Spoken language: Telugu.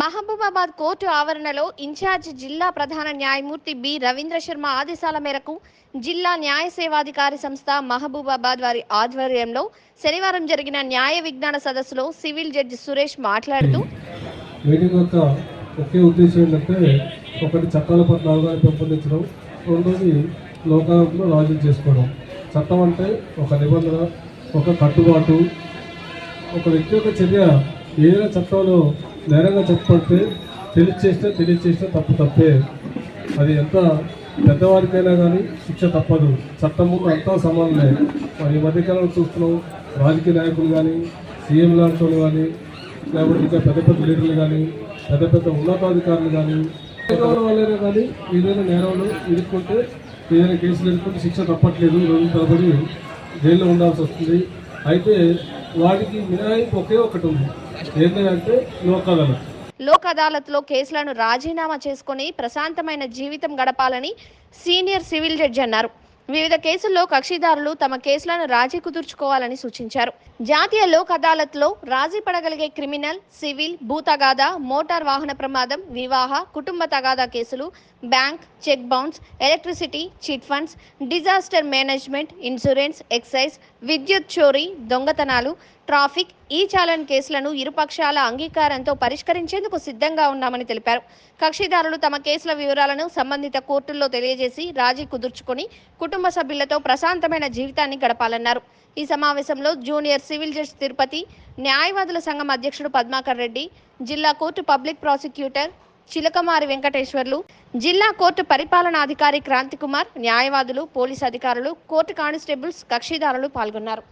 మహబూబాబాద్ కోర్టు ఆవరణలో ఇన్ఛార్జ్ జిల్లా ప్రధాన న్యాయమూర్తి బి. రవీంద్ర శర్మ ఆదేశాల మేరకు జిల్లా న్యాయ సేవాధికారి సంస్థ మహబూబాబాద్ వారి ఆధ్వర్యంలో శనివారం జరిగిన న్యాయ విజ్ఞాన సదస్సులో సివిల్ జడ్జి సురేష్ మాట్లాడుతూ మీటింగ్ యొక్క ఒకే ఉద్దేశం ఏంటంటే ఒకటి చట్టాల పట్ల అవగాహన పెంపొందించడం రెండోది లోకాలను రాజీ చేసుకోవడం. చట్టం అంటే ఒక నిబంధన ఒక కట్టుబాటు. ఒక వ్యక్తి యొక్క చర్య ఏదైనా చట్టంలో నేరంగా చెప్పబడితే తెలియచేస్తే తెలియచేస్తే తప్పు తప్పే. అది ఎంత పెద్దవారికైనా కానీ శిక్ష తప్పదు. చట్టం ముందు అంతా సమానమే. మరి ఈ మధ్యకాలంలో చూస్తున్నాం రాజకీయ నాయకులు కానీ సీఎం లాంటి కానీ లేకపోతే ఇంకా పెద్ద పెద్ద లీడర్లు కానీ పెద్ద పెద్ద ఉన్నతాధికారులు కానీ వాళ్ళైనా కానీ ఏదైనా నేరాలు ఇరుక్కుంటే ఏదైనా కేసులు ఇరుక్కుంటే శిక్ష తప్పట్లేదు. రోజుల తరబడి జైల్లో ఉండాల్సి వస్తుంది. అయితే వాటికి మినహాయింపు ఒకే ఒకటి ఉంది. ఏంటంటే లోక్ అదాలత్. లోక్ అదాలత్లో కేసులను రాజీనామా చేసుకుని ప్రశాంతమైన జీవితం గడపాలని సీనియర్ సివిల్ జడ్జి అన్నారు. వివిధ కేసుల్లో కక్షిదారులు తమ కేసులను రాజీ కుదుర్చుకోవాలని సూచించారు. జాతీయ లోక్ అదాలత్లో రాజీ పడగలిగే క్రిమినల్ సివిల్ భూ తగాదా మోటార్ వాహన ప్రమాదం వివాహ కుటుంబ తగాదా కేసులు bank cheque bounce electricity chit funds disaster management insurance excise విద్యుత్ చోరీ దొంగతనాలు ట్రాఫిక్ ఈ చాలన్ కేసులను ఇరుపక్షాల అంగీకారంతో పరిష్కరించేందుకు సిద్ధంగా ఉన్నామని తెలిపారు. కక్షిదారులు తమ కేసుల వివరాలను సంబంధిత కోర్టుల్లో తెలియజేసి రాజీ కుదుర్చుకుని కుటుంబ సభ్యులతో ప్రశాంతమైన జీవితాన్ని గడపాలన్నారు. ఈ సమావేశంలో జూనియర్ సివిల్ జడ్జి తిరుపతి న్యాయవాదుల సంఘం అధ్యక్షుడు పద్మాకర్ రెడ్డి జిల్లా court public prosecutor Chilakamarri Venkateswarlu జిల్లా కోర్టు పరిపాలనాధికారి క్రాంతికుమార్ న్యాయవాదులు పోలీస్ అధికారులు కోర్టు కానిస్టేబుల్స్ కక్షిదారులు పాల్గొన్నారు.